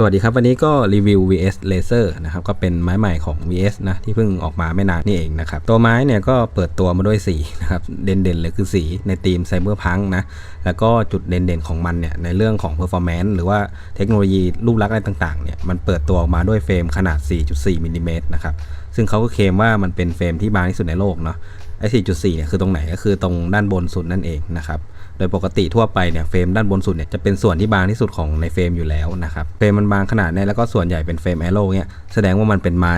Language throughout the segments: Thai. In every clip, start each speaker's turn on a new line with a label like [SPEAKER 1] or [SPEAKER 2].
[SPEAKER 1] สวัสดีครับ วันนี้ก็รีวิว VS Laser นะครับก็เป็นไม้ใหม่ของ VS นะที่เพิ่งออกมาไม่นานนี่เองนะครับตัวไม้เนี่ยก็เปิดตัวมาด้วยสีนะครับเด่นๆเลยคือสีในธีมไซเบอร์พังนะแล้วก็จุดเด่นๆของมันเนี่ยในเรื่องของ performance หรือว่าเทคโนโลยีรูปลักษณ์อะไรต่างๆเนี่ยมันเปิดตัวออกมาด้วยเฟรมขนาด 4.4มิลลิเมตรนะครับซึ่งเขาก็เคลมว่ามันเป็นเฟรมที่บางที่สุดในโลกเนาะไอ้4.4เนี่ยคือตรงไหนก็คือตรงด้านบนสุดนั่นเองนะครับ โดยปกติทั่วไปเนี่ยเฟรมด้านบนสุดเนี่ยจะเป็นส่วนที่บางที่สุดของในเฟรมอยู่แล้วนะครับเฟรมมันบางขนาดนี้แล้วก็ส่วนใหญ่เป็นเฟรมแอโร่เนี่ยแสดงว่ามันเป็นไม้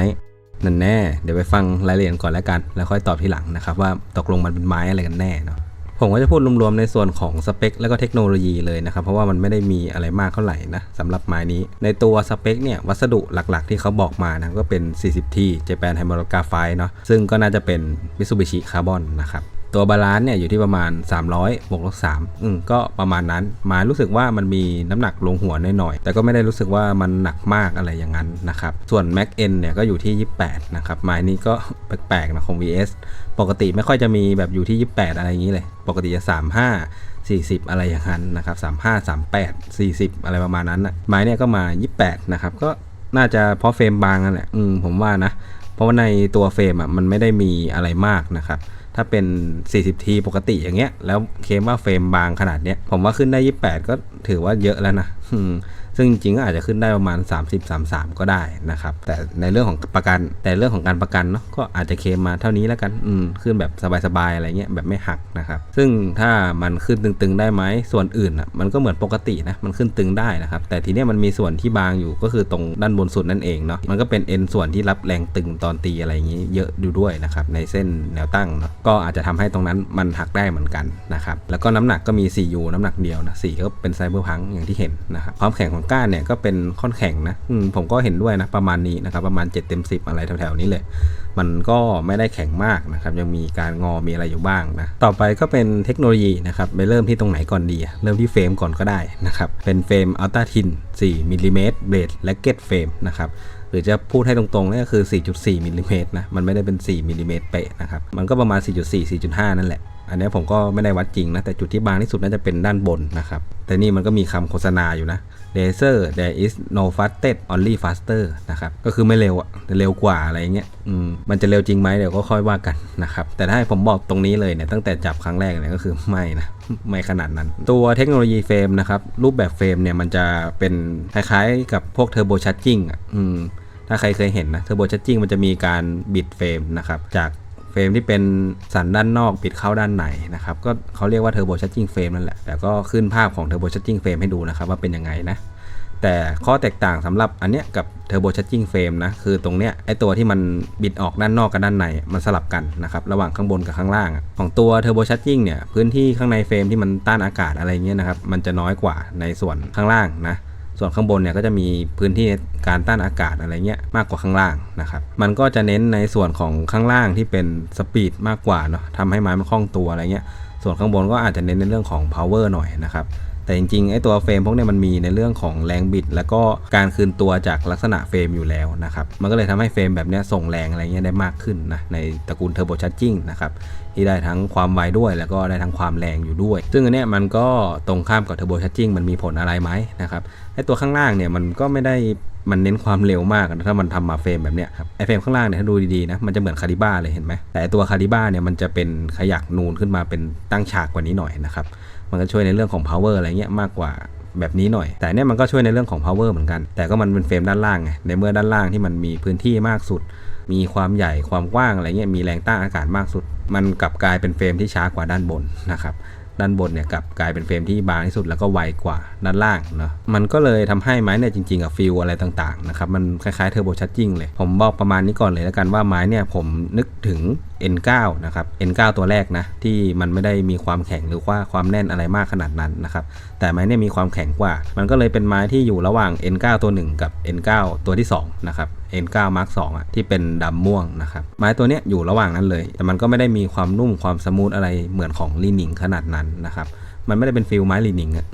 [SPEAKER 1] นั่นแน่ เดี๋ยวไปฟังรายละเอียดก่อนแล้วกัน แล้วค่อยตอบทีหลังนะครับว่าตกลงมันเป็นไม้อะไรกันแน่เนาะผมก็จะพูดรวมๆในส่วนของสเปค แล้วก็เทคโนโลยีเลยนะครับ เพราะว่ามันไม่ได้มีอะไรมากเท่าไหร่นะสำหรับไม้นี้ ในตัวสเปคเนี่ยวัสดุหลักๆ ที่เขาบอกมานะก็เป็น 40T Japan h y m a r o g a p h i t e เนาะซึ่งก็น่าจะเป็น Mitsubishi Carbon นะครับ ตัวบาลานซ์เนี่ยอยู่ที่ประมาณ 300บวกลบ3อืมก็ประมาณนั้น มารู้สึกว่ามันมีน้ำหนักลงหัวหน่อยๆแต่ก็ไม่ได้รู้สึกว่ามันหนักมากอะไรอย่างนั้นนะครับ ส่วน Mac N เนี่ยก็อยู่ที่ 28 นะครับไม้นี้ก็แปลกๆนะของ VS ปกติไม่ค่อยจะมีแบบอยู่ที่ 28 อะไรอย่างนี้เลย ปกติจะ 35 40 อะไรอย่างนั้นนะครับ 35 38 40 อะไรประมาณนั้นนะไม้เนี่ยก็มา 28 นะครับ ก็น่าจะเพราะเฟรมบางนั่นแหละ อืมผมว่านะ เพราะว่าในตัวเฟรมอะมันไม่ได้มีอะไรมากนะครับ ถ้าเป็น 40T ปกติอย่างเงี้ย แล้วเคมว่าเฟรมบางขนาดเนี้ย ผมว่าขึ้นได้ 28 ก็ถือว่าเยอะแล้วนะ ซึ่งจริงๆก็อาจจะขึ้นได้ประมาณ 30 33 ก็ได้นะครับ แต่ในเรื่องของประกัน แต่เรื่องของการประกันเนาะก็อาจจะเคมมาเท่านี้แล้วกันอืมขึ้นแบบสบายๆอะไรเงี้ยแบบไม่หักนะครับซึ่งถ้ามันขึ้นตึงๆได้ไหมส่วนอื่นอะมันก็เหมือนปกตินะมันขึ้นตึงได้นะครับแต่ทีเนี้ยมันมีส่วนที่บางอยู่ก็คือตรงด้านบนสุดนั่นเองเนาะมันก็เป็นเอ็นส่วนที่รับแรงตึงตอนตีอะไรอย่างนี้เยอะดูด้วยนะครับในเส้นแนวตั้งเนาะก็อาจจะทำให้ตรงนั้นมันหักได้เหมือนกันนะครับแล้วก็น้ำหนักก็มี 4U น้ำหนักเดียวนะ4ก็เป็นไซเบอร์พังอย่างที่เห็นนะครับความแข็งของก้านเนี่ยก็เป็นค่อนแข็งนะมผมก็เห็นด้วยนะประมาณนี้นะครับประมาณ7เต็ม10 อะไรแถวๆนี้เลย มันก็ไม่ได้แข็งมากนะครับยังมีการงอมีอะไรอยู่บ้างนะต่อไปก็เป็นเทคโนโลยีนะครับไปเริ่มที่ตรงไหนก่อนดี เริ่มที่เฟรมก่อนก็ได้นะครับเป็นเฟรมอัลต a าทิน4มิลลิเมตรเบลดและเกตเฟรมนะครับหรือจะพูดให้ตรงๆนี่ก็คือ 4.4มิลลิเมตรนะ มันไม่ได้เป็น 4มิลลิเมตรเป๊ะนะครับ มันก็ประมาณ 4.4 4.5 นั่นแหละ อันนี้ผมก็ไม่ได้วัดจริงนะ แต่จุดที่บางที่สุดน่าจะเป็นด้านบนนะครับ แต่นี่มันก็มีคำโฆษณาอยู่นะ laser there is no fastest only faster นะครับก็คือไม่เร็วอะเร็วกว่าอะไรเงี้ยอืมมันจะเร็วจริงไหมเดี๋ยวก็ค่อยว่ากันนะครับแต่ถ้าให้ผมบอกตรงนี้เลยเนี่ยตั้งแต่จับครั้งแรกเนี่ยก็คือไม่นะไม่ขนาดนั้น ตัวเทคโนโลยีเฟรมนะครับรูปแบบเฟรมเนี่ยมันจะเป็นคล้ายๆกับพวกเทอร์โบชั r จิ้งอะอืมถ้าใครเคยเห็นนะเทอร์โบชั r จิ้งมันจะมีการบิดเฟรมนะครับจาก เฟรมที่เป็นสันด้านนอกบิดเข้าด้านในนะครับก็เขาเรียกว่าเทอร์โบชั r จิ้งเฟรมนั่นแหละแต่ก็ขึ้นภาพของเทอร์โบชั r จิ้งเฟรมให้ดูนะครับว่าเป็นยังไงนะแต่ข้อแตกต่างสำหรับอันเนี้ยกับเทอร์โบชั r จิ้งเฟรมนะคือตรงเนี้ยไอตัวที่มันบิดออกด้านนอกกับด้านในมันสลับกันนะครับระหว่างข้างบนกับข้างล่าง ของตัวเทอร์โบชั r จิ้งเนี่ยพื้นที่ข้างในเฟรมที่มันต้านอากาศอะไรเงี้ยนะครับมันจะน้อยกว่าในส่วนข้างล่างนะ ส่วนข้างบนเนี่ยก็จะมีพื้นที่การต้านอากาศอะไรเงี้ยมากกว่าข้างล่างนะครับมันก็จะเน้นในส่วนของข้างล่างที่เป็นสปีดมากกว่าเนาะทำให้ไม้มันคล่องตัวอะไรเงี้ยส่วนข้างบนก็อาจจะเน้นในเรื่องของ power หน่อยนะครับ แต่จริงๆไอ้ตัวเฟรมพวกนี้มันมีในเรื่องของแรงบิด แล้วก็การคืนตัวจากลักษณะเฟรมอยู่แล้วนะครับมันก็เลยทำให้เฟรมแบบนี้ส่งแรงอะไรเงี้ยได้มากขึ้นนะในตระกูลเทอร์โบชาร์จิ่งนะครับที่ได้ทั้งความไวด้วย แล้วก็ได้ทั้งความแรงอยู่ด้วย ซึ่งอันเนี้ยมันก็ตรงข้ามกับเทอร์โบชาร์จิ่งมันมีผลอะไรไหมนะครับไอ้ตัวข้างล่างเนี่ยมันก็ไม่ได้มันเน้นความเร็วมากนะถ้ามันทำมาเฟรมแบบเนี้ยครับไอเฟรมข้างล่างเนี่ยถ้าดูดีๆนะมันจะเหมือนคาริบ้าเลยเห็นไหมแต่ตัวคาริบ้าเนี่ยมันจะเป็นขยักนูนขึ้นมาเป็นตั้งฉากกว่านี้หน่อยนะครับ มันก็ช่วยในเรื่องของ power อะไรเงี้ยมากกว่าแบบนี้หน่อย แต่เนี่ยมันก็ช่วยในเรื่องของ power เหมือนกัน แต่ก็มันเป็นเฟรมด้านล่างไงในเมื่อด้านล่างที่มันมีพื้นที่มากสุด มีความใหญ่ความกว้างอะไรเงี้ยมีแรงต้านอากาศมากสุด มันกลับกลายเป็นเฟรมที่ช้ากว่าด้านบนนะครับด้านบนเนี่ยกลับกลายเป็นเฟรมที่บางที่สุดแล้วก็ไวกว่าด้านล่างเนาะมันก็เลยทำให้ไม้เนี่ยจริงๆอะฟิลอะไรต่างๆนะครับมันคล้ายๆเทอร์โบชั r จิ้งเลย ผมบอกประมาณนี้ก่อนเลยแล้วกันว่าไม้เนี่ยผมนึกถึง N9 นะครับ N9 ตัวแรกนะที่มันไม่ได้มีความแข็งหรือว่าความแน่นอะไรมากขนาดนั้นนะครับแต่ไม้เนี่ยมีความแข็งกว่า มันก็เลยเป็นไม้ที่อยู่ระหว่าง N9 ตัว 1 กับ N9 ตัวที่2นะครับ N9 Mark 2อะที่เป็นดำม่วงนะครับไม้ตัวเนี้ยอยู่ระหว่างนั้นเลย แต่มันก็ไม่ได้มีความนุ่มความสมูทอะไรเหมือนของลีนิงขนาดนั้นนะครับมันไม่ได้เป็นฟิลไม้ลีนิงอะ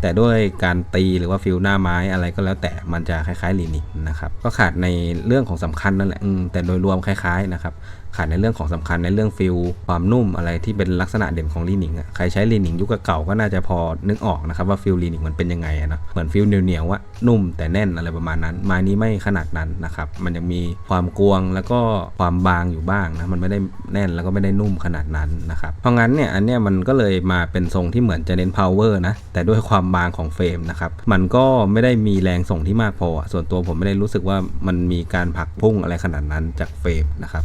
[SPEAKER 1] แต่ด้วยการตีหรือว่าฟิลหน้าไม้อะไรก็แล้วแต่มันจะคล้ายๆลีนิกนะครับก็ขาดในเรื่องของสำคัญนั่นแหละแต่โดยรวมคล้ายๆนะครับ ขาดในเรื่องของสำคัญในเรื่องฟิลความนุ่มอะไรที่เป็นลักษณะเด่นของลีนิกอะใครใช้ลีนิกยุคเก่าก็น่าจะพอนึกออกนะครับว่าฟิลลีนิกมันเป็นยังไงอะนะเหมือนฟิลเหนียวๆว่านุ่มแต่แน่นอะไรประมาณนั้นไม้นี้ไม่ขนาดนั้นนะครับมันยังมีความกวงแล้วก็ความบางอยู่บ้างนะมันไม่ได้แน่นแล้วก็ไม่ได้นุ่มขนาดนั้นนะครับเพราะงั้นเนี่ยอันเนี้ยมันก็เลยมาเป็นทรงที่เหมือนจะเน้น power นะแต่ด้วยความบางของเฟรมนะครับมันก็ไม่ได้มีแรงส่งที่มากพอ ส่วนตัวผมไม่ได้รู้สึกว่ามันมีการผลักพุ่งอะไรขนาดนั้นจากเฟรมนะครับ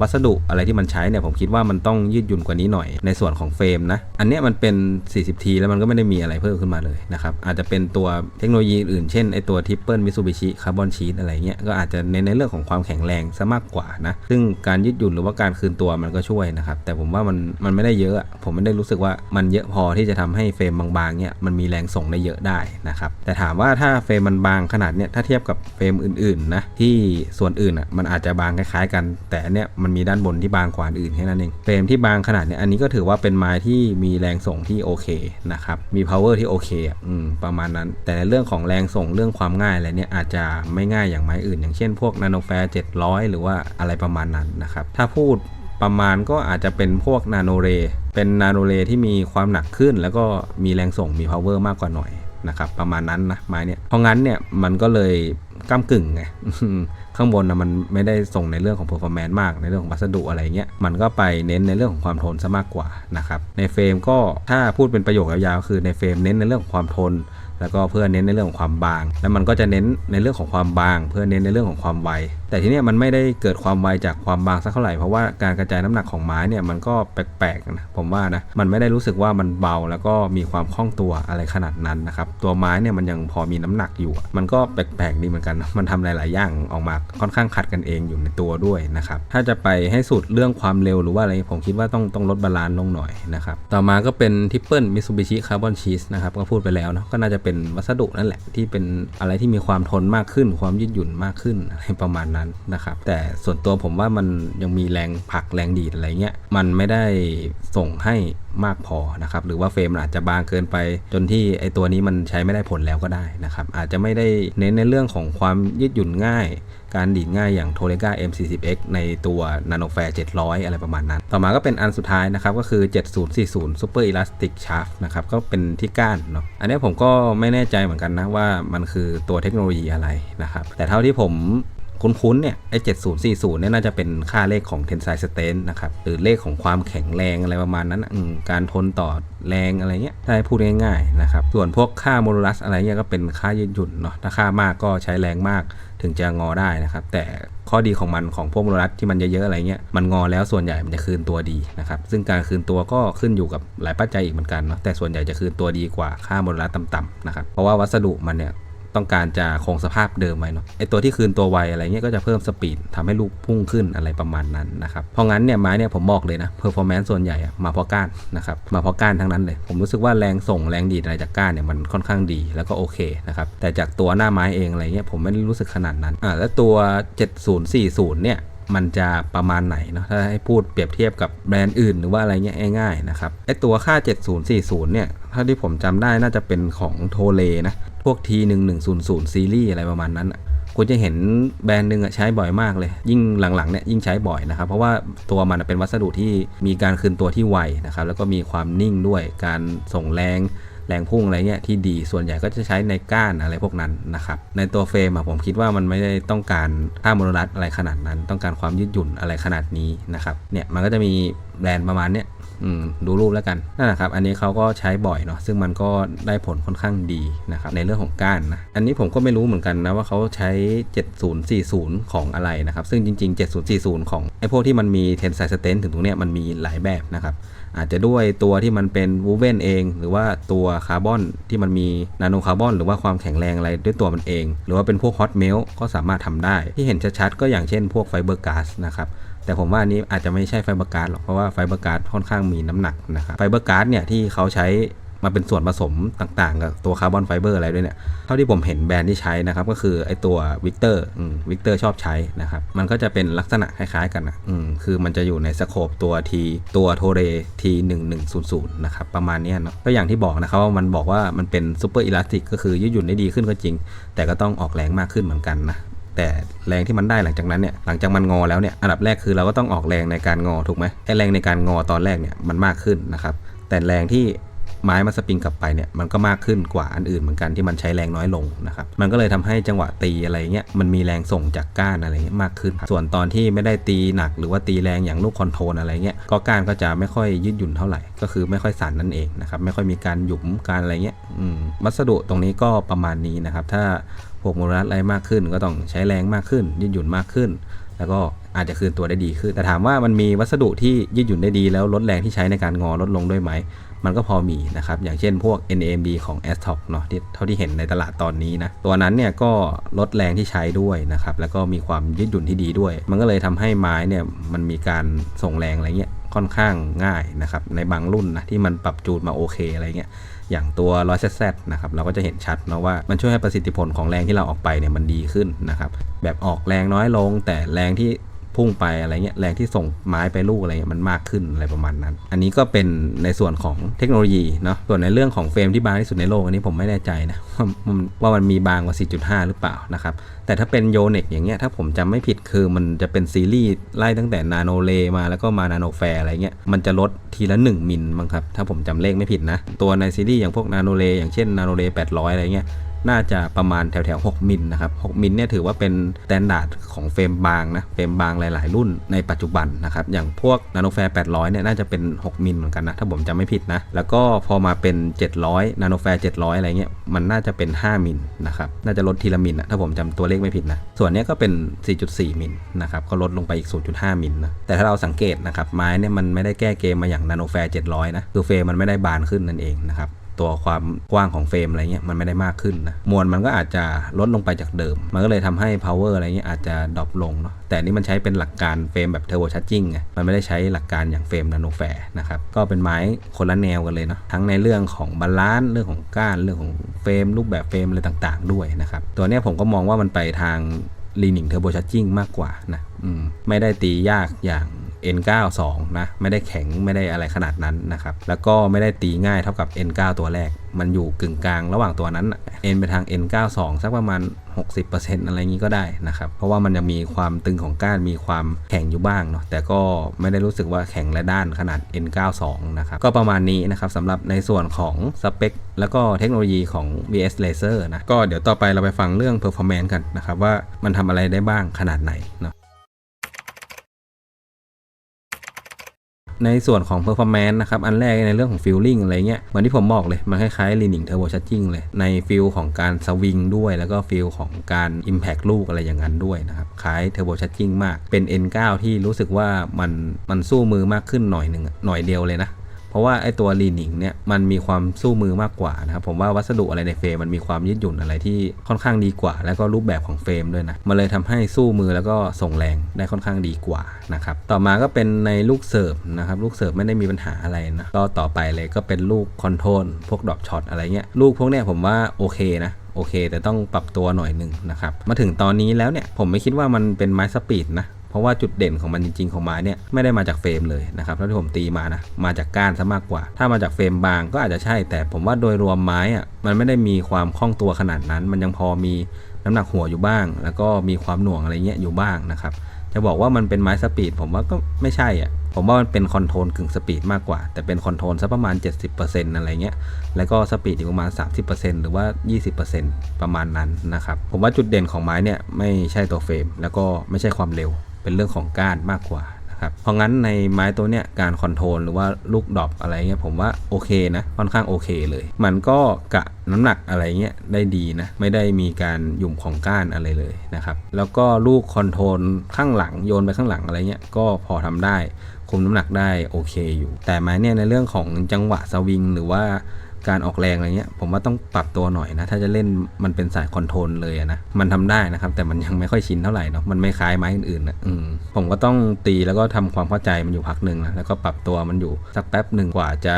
[SPEAKER 1] วัสดุอะไรที่มันใช้เนี่ยผมคิดว่ามันต้องยืดหยุ่นกว่านี้หน่อยในส่วนของเฟรมนะ อันนี้มันเป็น 40T แล้วมันก็ไม่ได้มีอะไรเพิ่มขึ้นมาเลยนะครับ อาจจะเป็นตัวเทคโนโลยีอื่นเช่นไอตัวทิปเปิลมิซูบิชิคาร์บอนชีตอะไรเงี้ยก็อาจจะเน้นในเรื่องของความแข็งแรงซะมากกว่านะซึ่งการยืดหยุ่นหรือว่าการคืนตัวมันก็ช่วยนะครับแต่ผมว่ามันมันไม่ได้เยอะ ผมไม่ได้รู้สึกว่ามันเยอะพอที่จะทำให้เฟรมบางๆเนี่ยมันมีแรงส่งได้เยอะได้นะครับแต่ถามว่าถ้าเฟรมมันบางขนาดเนี้ยถ้าเทียบกับเฟรมอื่นๆนะที่ส่วนอื่นอะมันอาจจะบางคล้ายๆกัน แต่อันเนี้ยมันมีด้านบนที่บางกว่าอื่นแค่นั้นเองเฟรมที่บางขนาดเนี้ยอันนี้ก็ถือว่าเป็นไม้ที่มีแรงส่งที่โอเคนะครับมี power ที่โอเคอะอืมประมาณนั้น แต่ในเรื่องของแรงส่งเรื่องความง่ายอะไรเนี่ยอาจจะไม่ง่ายอย่างไม้อื่น อย่างเช่นพวกนาโนแฟร์700 หรือว่าอะไรประมาณนั้นนะครับถ้าพูดประมาณก็อาจจะเป็นพวกนาโนเร เป็นนาโนเรที่มีความหนักขึ้น แล้วก็มีแรงส่งมี power มากกว่าหน่อย นะครับประมาณนั้นนะไม้เนี่ยเพราะงั้นเนี่ยมันก็เลยก้ามกึ่งไงข้างบนนะมันไม่ได้ส่งในเรื่องของ performance มากในเรื่องของวัสดุอะไรเงี้ยมันก็ไปเน้นในเรื่องของความทนซะมากกว่านะครับในเฟรมก็ถ้าพูดเป็นประโยคยาวๆคือในเฟรมเน้นในเรื่องของความทน แล้วก็เพื่อเน้นในเรื่องของความบาง แล้วมันก็จะเน้นในเรื่องของความบาง เพื่อเน้นในเรื่องของความไว แต่ทีเนี้ยมันไม่ได้เกิดความไวจากความบางสักเท่าไหร่เพราะว่าการกระจายน้ำหนักของไม้เนี่ยมันก็แปลกๆนะผมว่านะมันไม่ได้รู้สึกว่ามันเบาแล้วก็มีความคล่องตัวอะไรขนาดนั้นนะครับตัวไม้เนี่ยมันยังพอมีน้ำหนักอยู่ มันก็แปลกๆดีเหมือนกัน มันทำหลาย ๆ อย่างออกมาค่อนข้างขัดกันเองอยู่ในตัวด้วยนะครับถ้าจะไปให้สุดเรื่องความเร็วหรือว่าอะไรผมคิดว่าต้องต้องลดบาลานซ์ลงหน่อยนะครับต่อมาก็เป็นทิปเปิลมิซูบิชิคาร์บอนชีสนะครับก็พูดไปแล้วเนาะก็น่าจะเป็นวัสดุนั่นแหละที่เป็นอะไรที่มีความทนมากขึ้น ความยืดหยุ่นมากขึ้นอะไรประมาณนั้นนะครับ แต่ส่วนตัวผมว่ามันยังมีแรงผลักแรงดีดอะไรเงี้ยมันไม่ได้ส่งให้มากพอนะครับหรือว่าเฟรมอาจจะบางเกินไป จนที่ไอตัวนี้มันใช้ไม่ได้ผลแล้วก็ได้นะครับอาจจะไม่ได้เน้นในเรื่องของความยืดหยุ่นง่าย การดีดง่ายอย่าง t o l e g a M40X ในตัว Nano f a i r 700 อะไรประมาณนั้น ต่อมาก็เป็นอันสุดท้ายนะครับก็คือ 7040 Super Elastic Shaft นะครับก็เป็นที่ก้านเนาะอันนี้ผมก็ไม่แน่ใจเหมือนกันนะว่ามันคือตัวเทคโนโลยีอะไรนะครับแต่เท่าที่ผม คุ้นๆเนี่ยไอ้7040เนี่ยน่าจะเป็นค่าเลขของ tensile strength นะครับหรือเลขของความแข็งแรงอะไรประมาณนั้นการทนต่อแรงอะไรเงี้ยถ้าให้พูดง่ายๆนะครับส่วนพวกค่าโมดูลัสอะไรเงี้ยก็เป็นค่ายืดหยุ่นเนาะถ้าค่ามากก็ใช้แรงมากถึงจะงอได้นะครับ แต่ข้อดีของมันของพวกโมดูลัสที่มันเยอะๆอะไรเงี้ยมันงอแล้วส่วนใหญ่มันจะคืนตัวดีนะครับซึ่งการคืนตัวก็ขึ้นอยู่กับหลายปัจจัยอีกเหมือนกันเนาะแต่ส่วนใหญ่จะคืนตัวดีกว่าค่าโมดูลัสต่ำๆนะครับเพราะว่าวัสดุมันเนี่ย ต้องการจะคงสภาพเดิมไว้เนาะไอตัวที่คืนตัวไวอะไรเงี้ยก็จะเพิ่มสปีดทำให้ลูกพุ่งขึ้นอะไรประมาณนั้นนะครับเพราะงั้นเนี่ยไม้เนี่ยผมบอกเลยนะเพอร์ฟอร์แมนซ์ส่วนใหญ่มาเพราะก้านนะครับมาเพราะก้านทั้งนั้นเลย ผมรู้สึกว่าแรงส่งแรงดีดอะไรจากก้านเนี่ยมันค่อนข้างดีแล้วก็โอเคนะครับแต่จากตัวหน้าไม้เองอะไรเงี้ยผมไม่ได้รู้สึกขนาดนั้นอ่าแล้วตัว 7040 เนี่ยมันจะประมาณไหนเนาะถ้าให้พูดเปรียบเทียบกับแบรนด์อื่นหรือว่าอะไรเงี้ยง่ายๆนะครับไอตัวค่า 7040 เนี่ยเท่าที่ผมจำได้น่าจะเป็นของโทเลนะ พวก T1100 ซีรีส์อะไรประมาณนั้นคุณจะเห็นแบรนด์หนึ่งใช้บ่อยมากเลย ยิ่งหลังๆเนี่ยยิ่งใช้บ่อยนะครับ เพราะว่าตัวมันเป็นวัสดุที่มีการคืนตัวที่ไวนะครับ แล้วก็มีความนิ่งด้วยการส่งแรงแรงพุ่งอะไรเงี้ยที่ดีส่วนใหญ่ก็จะใช้ในก้านอะไรพวกนั้นนะครับ ในตัวเฟรมผมคิดว่ามันไม่ได้ต้องการค่าโมโนลัสอะไรขนาดนั้น ต้องการความยืดหยุ่นอะไรขนาดนี้นะครับเนี่ยมันก็จะมีแบรนด์ประมาณเนี้ย ดูรูปแล้วกันนั่นแหละครับอันนี้เขาก็ใช้บ่อยเนาะซึ่งมันก็ได้ผลค่อนข้างดีนะครับในเรื่องของก้านนะอันนี้ผมก็ไม่รู้เหมือนกันนะว่าเขาใช้ 7040 ของอะไรนะครับ ซึ่งจริง ๆ 7040 ของไอ้พวกที่มันมี tensile strength ถึงตรงเนี้ยมันมีหลายแบบนะครับอาจจะด้วยตัวที่มันเป็นวูเวนเอง หรือว่าตัวคาร์บอนที่มันมีนาโนคาร์บอนหรือว่าความแข็งแรงอะไรด้วยตัวมันเอง หรือว่าเป็นพวกฮอตเมลก็สามารถทำได้ ที่เห็นชัดๆก็อย่างเช่นพวกไฟเบอร์ก๊าซนะครับ แต่ผมว่าอันนี้อาจจะไม่ใช่ไฟเบอร์ก๊าซหรอกเพราะว่าไฟเบอร์ก๊าซค่อนข้างมีน้ำหนักนะครับไฟเบอร์ก๊าซเนี่ยที่เขาใช้มาเป็นส่วนผสมต่างๆ กับตัวคาร์บอนไฟเบอร์อะไรด้วยเนี่ย เท่าที่ผมเห็นแบรนด์ที่ใช้นะครับ ก็คือไอตัววิกเตอร์วิกเตอร์ชอบใช้นะครับ มันก็จะเป็นลักษณะคล้ายๆกันนะอืมคือมันจะอยู่ในสโคปตัวทีตัวโทเรทีหนึ่งหนึ่งศูนย์ศูนย์นะครับ ประมาณนี้เนาะก็อย่างที่บอกนะครับว่ามันบอกว่ามันเป็นซูเปอร์อิลาสติกก็คือยืดหยุ่นได้ดีขึ้นก็จริง แต่ก็ต้องออกแรงมากขึ้นเหมือนกันนะ แต่แรงที่มันได้หลังจากนั้นเนี่ยหลังจากมันงอแล้วเนี่ยอันดับแรกคือเราก็ต้องออกแรงในการงอถูกไหมไอแรงในการงอตอนแรกเนี่ยมันมากขึ้นนะครับแต่แรงที่ไม้มันสปริงกลับไปเนี่ยมันก็มากขึ้นกว่าอันอื่นเหมือนกันที่มันใช้แรงน้อยลงนะครับมันก็เลยทำให้จังหวะตีอะไรเงี้ยมันมีแรงส่งจากก้านอะไรเงี้ยมากขึ้น ส่วนตอนที่ไม่ได้ตีหนักหรือว่าตีแรงอย่างลูกคอนโทรลอะไรเงี้ยก็ก้านก็จะไม่ค่อยยืดหยุ่นเท่าไหร่ก็คือไม่ค่อยสั่นนั่นเองนะครับไม่ค่อยมีการหยุมการอะไรเงี้ยอืมวัสดุตรงนี้ก็ประมาณนี้นะครับถ้า พวกโมรัสอะไรมากขึ้น ก็ต้องใช้แรงมากขึ้น ยืดหยุ่นมากขึ้น แล้วก็อาจจะคืนตัวได้ดีขึ้น แต่ถามว่ามันมีวัสดุที่ยืดหยุ่นได้ดี แล้วลดแรงที่ใช้ในการงอลดลงด้วยไหม มันก็พอมีนะครับ อย่างเช่นพวก NAMB ของ a s t o c เนาะที่เท่าที่เห็นในตลาดตอนนี้นะ ตัวนั้นเนี่ยก็ลดแรงที่ใช้ด้วยนะครับ แล้วก็มีความยืดหยุ่นที่ดีด้วย มันก็เลยทำให้ไม้เนี่ยมันมีการส่งแรงอะไรเงี้ย ค่อนข้างง่ายนะครับในบางรุ่นนะที่มันปรับจูนมาโอเคอะไรเงี้ยอย่างตัวร้อยแซนะครับเราก็จะเห็นชัดนะว่ามันช่วยให้ประสิทธิผลของแรงที่เราออกไปเนี่ยมันดีขึ้นนะครับแบบออกแรงน้อยลง แต่แรงที่ พุ่งไปอะไรเงี้ยแรงที่ส่งไม้ไปลูกอะไรเงี้ยมันมากขึ้นอะไรประมาณนั้น อันนี้ก็เป็นในส่วนของเทคโนโลยีเนาะส่วนในเรื่องของเฟรมที่บางที่สุดในโลกอันนี้ผมไม่แน่ใจนะว่ามันว่ามันมีบางกว่า 4.5 หรือเปล่านะครับแต่ถ้าเป็นโยเนกอย่างเงี้ยถ้าผมจำไม่ผิดคือมันจะเป็นซีรีส์ไล่ตั้งแต่นาโนเลมาแล้วก็มานาโนแฟร์อะไรเงี้ยมันจะลดทีละ 1 มิลมั้งครับถ้าผมจำเลขไม่ผิดนะ ตัวในซีรีส์อย่างพวกนาโนเลอย่างเช่นนาโนเล800 อะไรเงี้ย น่าจะประมาณแถวแถว6มิลนะครับ6มิลเนี่ยถือว่าเป็นสแตนดาร์ดของเฟรมบางนะเฟรมบางหลาย ๆ รุ่นในปัจจุบันนะครับอย่างพวกนาโนแฟร์800เนี่ยน่าจะเป็น 6 มิลเหมือนกันนะถ้าผมจำไม่ผิดนะแล้วก็พอมาเป็น 700นาโนแฟร์700 อะไรเงี้ยมันน่าจะเป็น 5 มิลนะครับน่าจะลดทีละมิลนะถ้าผมจำตัวเลขไม่ผิดนะส่วนเนี้ยก็เป็น 4.4 มิลนะครับก็ลดลงไปอีก 0.5 มิลนะแต่ถ้าเราสังเกตนะครับไม้เนี่ยมันไม่ได้แก้เกมมาอย่างนาโนแฟร์700นะคือเฟรมมันไม่ได้บานขึ้นนั่นเองนะครับ ตัวความกว้างของเฟรมอะไรเงี้ยมันไม่ได้มากขึ้นนะมวลมันก็อาจจะลดลงไปจากเดิม มันก็เลยทำให้ power อะไรเงี้ยอาจจะดรอปลงเนาะแต่นี่มันใช้เป็นหลักการเฟรมแบบเทอร์โบชาร์จิ่งไงมันไม่ได้ใช้หลักการอย่างเฟรมนาโนแฟร์นะครับก็เป็นไม้คนละแนวกันเลยเนาะทั้งในเรื่องของบาลานซ์เรื่องของก้านเรื่องของเฟรมรูปแบบเฟรมอะไรต่าง ๆ ด้วยนะครับตัวเนี้ยผมก็มองว่ามันไปทางลีนิงเทอร์โบชาร์จิ่งมากกว่านะมไม่ได้ตียากอย่าง N92 นะไม่ได้แข็งไม่ได้อะไรขนาดนั้นนะครับแล้วก็ไม่ได้ตีง่ายเท่ากับ N9 ตัวแรก มันอยู่กึ่งกลางระหว่างตัวนั้น N ไปทาง N92 สักประมาณ 60%อะไรงี้ก็ได้นะครับเพราะว่ามันยังมีความตึงของก้านมีความแข็งอยู่บ้างเนาะแต่ก็ไม่ได้รู้สึกว่าแข็งและด้านขนาด N92 นะครับก็ประมาณนี้นะครับสำหรับในส่วนของสเปคแล้วก็เทคโนโลยีของ VS Laser นะก็เดี๋ยวต่อไปเราไปฟังเรื่อง performance กันนะครับว่ามันทำอะไรได้บ้างขนาดไหนเนาะ ในส่วนของ performance นะครับอันแรกในเรื่องของ feeling อะไรเงี้ยเหมือนที่ผมบอกเลย มันคล้ายๆ leaning turbo charging เลย ในฟิลของการสวิงด้วยแล้วก็ฟิลของการ impact ลูกอะไรอย่างนั้นด้วยนะครับคล้าย turbo charging มากเป็น N9 ที่รู้สึกว่ามันมันสู้มือมากขึ้นหน่อยหนึ่งหน่อยเดียวเลยนะ เพราะว่าไอ้ตัวลีนิงเนี่ยมันมีความสู้มือมากกว่านะครับผมว่าวัสดุอะไรในเฟรมมันมีความยืดหยุ่นอะไรที่ค่อนข้างดีกว่า แล้วก็รูปแบบของเฟรมด้วยนะมันเลยทำให้สู้มือแล้วก็ส่งแรงได้ค่อนข้างดีกว่านะครับต่อมาก็เป็นในลูกเสิร์ฟนะครับลูกเสิร์ฟไม่ได้มีปัญหาอะไรนะก็ต่อไปเลยก็เป็นลูกคอนโทรลพวกดรอปช็อตอะไรเงี้ยลูกพวกเนี้ยผมว่าโอเคนะโอเค แต่ต้องปรับตัวหน่อยหนึ่งนะครับ มาถึงตอนนี้แล้วเนี่ย ผมไม่คิดว่ามันเป็นไม้สปีดนะ เพราะว่าจุดเด่นของมันจริง ๆ ของไม้เนี่ยไม่ได้มาจากเฟรมเลยนะครับเท่าที่ผมตีมานะมาจากก้านซะมากกว่า ถ้ามาจากเฟรมบางก็อาจจะใช่ แต่ผมว่าโดยรวมไม้อะมันไม่ได้มีความคล่องตัวขนาดนั้น มันยังพอมีน้ำหนักหัวอยู่บ้าง แล้วก็มีความหน่วงอะไรเงี้ยอยู่บ้างนะครับจะบอกว่ามันเป็นไม้สปีดผมว่าก็ไม่ใช่อะผมว่ามันเป็นคอนโทรลกึ่งสปีดมากกว่า แต่เป็นคอนโทรลสักประมาณ 70%อะไรเงี้ย แล้วก็สปีดอีกประมาณ 30%หรือว่า 20%ประมาณนั้นนะครับ ผมว่าจุดเด่นของไม้เนี่ยไม่ใช่ตัวเฟรม แล้วก็ไม่ใช่ความเร็ว เป็นเรื่องของก้านมากกว่านะครับเพราะงั้นในไม้ตัวเนี้ยการคอนโทรลหรือว่าลูกดรอปอะไรเงี้ยผมว่าโอเคนะค่อนข้างโอเคเลย มันก็กะน้ำหนักอะไรเงี้ยได้ดีนะไม่ได้มีการหยุ่มของก้านอะไรเลยนะครับแล้วก็ลูกคอนโทรลข้างหลังโยนไปข้างหลังอะไรเงี้ยก็พอทำได้คุมน้ำหนักได้โอเคอยู่ แต่ไม้เนี่ยในเรื่องของจังหวะสวิงหรือว่า การออกแรงอะไรเงี้ย ผมว่าต้องปรับตัวหน่อยนะ ถ้าจะเล่นมันเป็นสายคอนโทรลเลยนะ มันทำได้นะครับ แต่มันยังไม่ค่อยชินเท่าไหร่เนาะ มันไม่คล้ายไม้อื่นๆนะอืมผมก็ต้องตีแล้วก็ทำความเข้าใจมันอยู่พักหนึ่งนะ แล้วก็ปรับตัวมันอยู่สักแป๊บหนึ่งกว่าจะ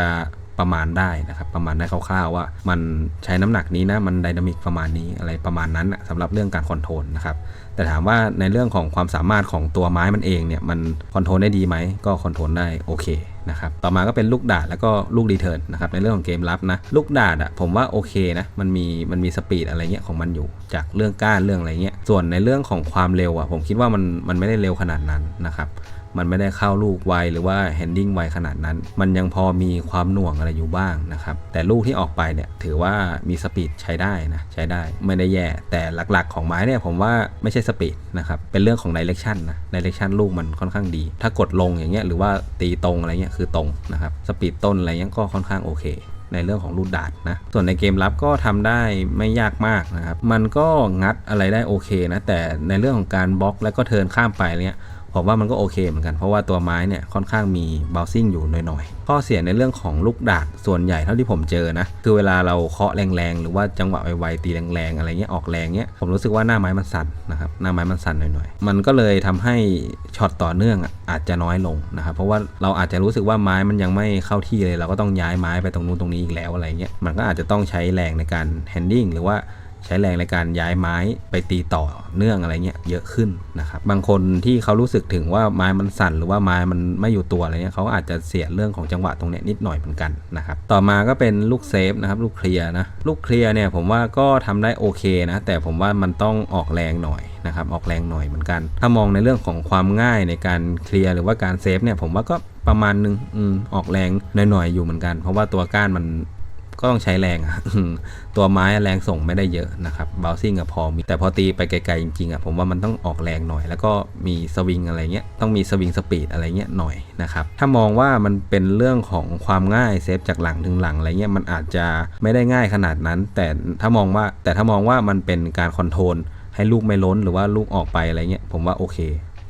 [SPEAKER 1] ประมาณได้นะครับ ประมาณได้คร่าวๆว่า มันใช้น้ำหนักนี้นะ มันไดนามิกประมาณนี้อะไรประมาณนั้นนะสำหรับเรื่องการคอนโทรลนะครับ แต่ถามว่าในเรื่องของความสามารถของตัวไม้มันเองเนี่ย มันคอนโทรลได้ดีไหม ก็คอนโทรลได้โอเค นะครับต่อมาก็เป็นลูกดาดแล้วก็ลูกรีเทิร์นนะครับในเรื่องของเกมรับนะลูกดาดอะผมว่าโอเคนะมันมีมันมีสปีดอะไรเงี้ยของมันอยู่ จากเรื่องก้านเรื่องอะไรเงี้ยส่วนในเรื่องของความเร็วอะผมคิดว่ามันมันไม่ได้เร็วขนาดนั้นนะครับ มันไม่ได้เข้าลูกไวหรือว่าแฮนดิ้งไวขนาดนั้น มันยังพอมีความหน่วงอะไรอยู่บ้างนะครับ แต่ลูกที่ออกไปเนี่ยถือว่ามีสปีดใช้ได้นะใช้ได้ไม่ได้แย่ แต่หลักๆ ของไม้เนี่ยผมว่าไม่ใช่สปีดนะครับเป็นเรื่องของดิเรกชันนะดิเรกชันลูกมันค่อนข้างดี ถ้ากดลงอย่างเงี้ยหรือว่าตีตรงอะไรเงี้ยคือตรงนะครับสปีดต้นอะไรเงี้ยก็ค่อนข้างโอเคในเรื่องของลูดดาดนะ ส่วนในเกมรับก็ทำได้ไม่ยากมากนะครับ มันก็งัดอะไรได้โอเคนะ แต่ในเรื่องของการบล็อกแล้วก็เทินข้ามไปเนี่ย ผมว่ามันก็โอเคเหมือนกันเพราะว่าตัวไม้เนี่ยค่อนข้างมีบ o ลซิ่งอยู่หน่อยๆข้อเสียในเรื่องของลูกดาดส่วนใหญ่เท่าที่ผมเจอนะคือเวลาเราเคาะแรงๆหรือว่าจังหวะไวๆตีแรงๆอะไรเงี้ยออกแรงเงี้ยผมรู้สึกว่าหน้าไม้มันสั่นนะครับหน้าไม้มันสั่นหน่อยๆ มันก็เลยทำให้ช็อตต่อเนื่องอาจจะน้อยลงนะครับเพราะว่าเราอาจจะรู้สึกว่าไม้มันยังไม่เข้าที่เลย เราก็ต้องย้ายไม้ไปตรงนู้นตรงนี้อีกแล้วอะไรเงี้ยมันก็อาจจะต้องใช้แรงในการแฮนดิ้งหรือว่า ใช้แรงในการย้ายไม้ไปตีต่อเนื่องอะไรเงี้ยเยอะขึ้นนะครับบางคนที่เขารู้สึกถึงว่าไม้มันสั่นหรือว่าไม้มันไม่อยู่ตัวอะไรเงี้ยเขาอาจจะเสียเรื่องของจังหวะตรงเนี้ยนิดหน่อยเหมือนกันนะครับต่อมาก็เป็นลูกเซฟนะครับลูกเคลียร์นะลูกเคลียร์เนี่ยผมว่าก็ทำได้โอเคนะแต่ผมว่ามันต้องออกแรงหน่อยนะครับออกแรงหน่อยเหมือนกัน ถ้ามองในเรื่องของความง่ายในการเคลียร์หรือว่าการเซฟเนี่ยผมว่าก็ประมาณนึงอออกแรงหน่อยๆอยู่เหมือนกัน เพราะว่าตัวก้านมัน ก็ต้องใช้แรงอะตัวไม้แรงส่งไม่ได้เยอะนะครับเบลซิ่งอะพอมีแต่พอตีไปไกลๆจริงๆอะผมว่ามันต้องออกแรงหน่อย แล้วก็มีสวิงอะไรเงี้ยต้องมีสวิงสปีดอะไรเงี้ยหน่อยนะครับถ้ามองว่ามันเป็นเรื่องของความง่ายเซฟจากหลังถึงหลังอะไรเงี้ยมันอาจจะไม่ได้ง่ายขนาดนั้น แต่ถ้ามองว่าแต่ถ้ามองว่ามันเป็นการคอนโทรลให้ลูกไม่ล้นหรือว่าลูกออกไปอะไรเงี้ยผมว่าโอเค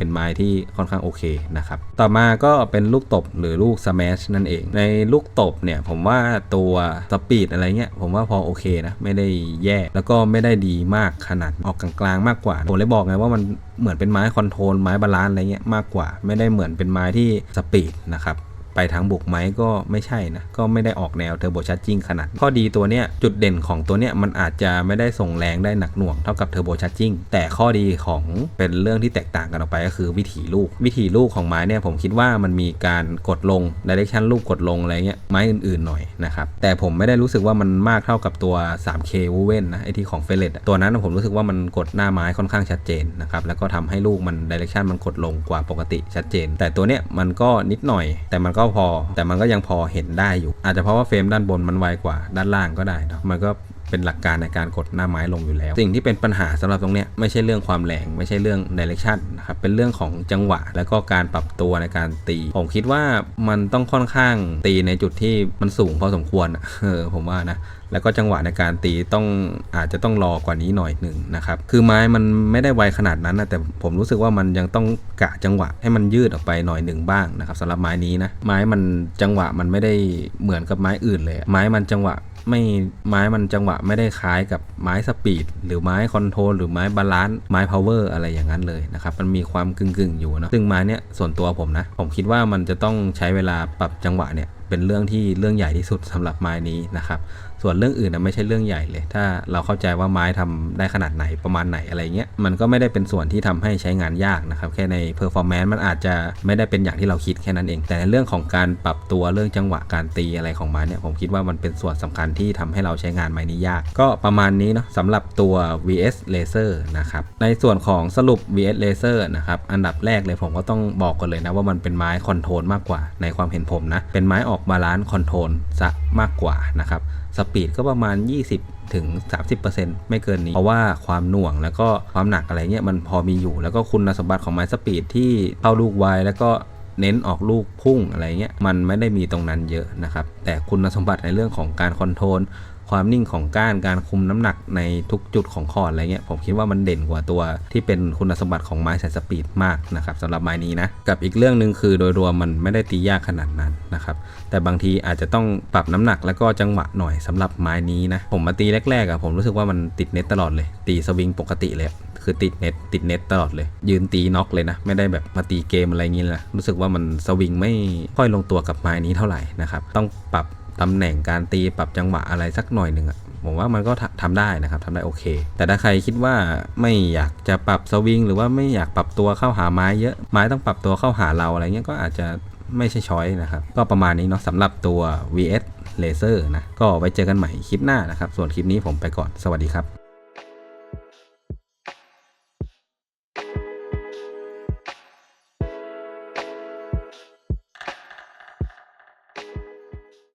[SPEAKER 1] เป็นไม้ที่ค่อนข้างโอเคนะครับ ต่อมาก็เป็นลูกตบหรือลูกสแมชนั่นเอง ในลูกตบเนี่ยผมว่าตัวสปีดอะไรเงี้ยผมว่าพอโอเคนะ ไม่ได้แย่แล้วก็ไม่ได้ดีมากขนาดออกกลางๆมากกว่า ผมเลยบอกไงว่ามันเหมือนเป็นไม้คอนโทรลไม้บาลานซ์อะไรเงี้ยมากกว่า ไม่ได้เหมือนเป็นไม้ที่สปีดนะครับ ไปทางบุกไหมก็ไม่ใช่นะ ก็ไม่ได้ออกแนวเทอร์โบชาร์จิ่งขนาด ข้อดีตัวเนี้ยจุดเด่นของตัวเนี้ยมันอาจจะไม่ได้ส่งแรงได้หนักหน่วงเท่ากับเทอร์โบชาร์จิ่งแต่ข้อดีของเป็นเรื่องที่แตกต่างกันออกไปก็คือวิถีลูก วิถีลูกของไม้เนี่ยผมคิดว่ามันมีการกดลงดิเรกชันลูกกดลงอะไรเงี้ยไม้อื่นๆหน่อยนะครับแต่ผมไม่ได้รู้สึกว่ามันมากเท่ากับตัว 3K w o v e n นนะไอที่ของเฟเลตตัวนั้นผมรู้สึกว่ามันกดหน้าไม้ค่อนข้างชัดเจนนะครับแล้วก็ทำให้ลูกมันดิเรกชันมันกดลงกว่าปกติชัดเจน แต่ตัวเนี้ยมันก็นิดหน่อย แต่มันก็พอ แต่มันก็ยังพอเห็นได้อยู่ อาจจะเพราะว่าเฟรมด้านบนมันไวกว่าด้านล่างก็ได้เนาะมันก็ เป็นหลักการในการกดหน้าไม้ลงอยู่แล้ว สิ่งที่เป็นปัญหาสำหรับตรงเนี้ยไม่ใช่เรื่องความแรงไม่ใช่เรื่องดิเรกชันนะครับเป็นเรื่องของจังหวะ แล้วก็การปรับตัวในการตี ผมคิดว่ามันต้องค่อนข้างตีในจุดที่มันสูงพอสมควรเออผมว่านะแล้วก็จังหวะในการตีต้องอาจจะต้องรอกว่านี้หน่อยหนึ่งนะครับ คือไม้มันไม่ได้ไวขนาดนั้นนะแต่ผมรู้สึกว่ามันยังต้องกะจังหวะให้มันยืดออกไปหน่อยหนึ่งบ้างนะครับสำหรับไม้นี้นะไม้มันจังหวะมันไม่ได้เหมือนกับไม้อื่นเลย ไม้มันจังหวะ ไม่ไม้มันจังหวะไม่ได้คล้ายกับไม้สปีดหรือไม้คอนโทรลหรือไม้บาลานซ์ไม้พาวเวอร์อะไรอย่างนั้นเลยนะครับมันมีความกึ่งๆ อยู่นะซึ่งไม้เนี้ยส่วนตัวผมนะ ผมคิดว่ามันจะต้องใช้เวลาปรับจังหวะเนี่ยเป็นเรื่องที่เรื่องใหญ่ที่สุดสำหรับไม้นี้นะครับ ส่วนเรื่องอื่นนะไม่ใช่เรื่องใหญ่เลย ถ้าเราเข้าใจว่าไม้ทำได้ขนาดไหนประมาณไหนอะไรเงี้ยมันก็ไม่ได้เป็นส่วนที่ทำให้ใช้งานยากนะครับแค่ในเพอร์ฟอร์แมนซ์มันอาจจะไม่ได้เป็นอย่างที่เราคิดแค่นั้นเอง แต่ในเรื่องของการปรับตัวเรื่องจังหวะการตีอะไรของไม้เนี่ยผมคิดว่ามันเป็นส่วนสำคัญที่ทำให้เราใช้งานไม้นี้ยาก ก็ประมาณนี้เนาะสำหรับตัว VS Laser นะครับในส่วนของสรุป VS Laser นะครับอันดับแรกเลยผมก็ต้องบอกกันเลยนะว่ามันเป็นไม้คอนโทรลมากกว่าในความเห็นผมนะเป็นไม้ออกบาลานซ์คอนโทรลซะ มากกว่านะครับสปีดก็ประมาณ 20ถึง30%ไม่เกินนี้ เพราะว่าความหน่วงแล้วก็ความหนักอะไรเงี้ยมันพอมีอยู่ แล้วก็คุณสมบัติของไม้สปีดที่เข้าลูกไวแล้วก็เน้นออกลูกพุ่งอะไรเงี้ยมันไม่ได้มีตรงนั้นเยอะนะครับ แต่คุณสมบัติในเรื่องของการคอนโทรล ความนิ่งของก้านการคุมน้ำหนักในทุกจุดของคอร์ดอะไรเงี้ยผมคิดว่ามันเด่นกว่าตัวที่เป็นคุณสมบัติของไม้สายสปีดมากนะครับสำหรับไม้นี้นะกับอีกเรื่องหนึ่งคือโดยรวมมันไม่ได้ตียากขนาดนั้นนะครับแต่บางทีอาจจะต้องปรับน้ำหนักแล้วก็จังหวะหน่อยสำหรับไม้นี้นะผมมาตีแรกๆอะผมรู้สึกว่ามันติดเน็ตตลอดเลย ตีสวิงปกติเลยคือติดเน็ตติดเน็ตตลอดเลย ยืนตีน็อกเลยนะ ไม่ได้แบบมาตีเกมอะไรอย่างงี้เลยนะรู้สึกว่ามันสวิงไม่ค่อยลงตัวกับไม้นี้เท่าไหร่นะครับต้องปรับ ตำแหน่งการตีปรับจังหวะอะไรสักหน่อยหนึ่งอะผมว่ามันก็ทำทำได้นะครับทำได้โอเค แต่ถ้าใครคิดว่าไม่อยากจะปรับสวิงหรือว่าไม่อยากปรับตัวเข้าหาไม้เยอะไม้ต้องปรับตัวเข้าหาเราอะไรเงี้ยก็อาจจะไม่ใช่ช้อยนะครับก็ประมาณนี้เนาะสำหรับตัว VS Laser นะก็ไว้เจอกันใหม่คลิปหน้านะครับ ส่วนคลิปนี้ผมไปก่อนสวัสดีครับ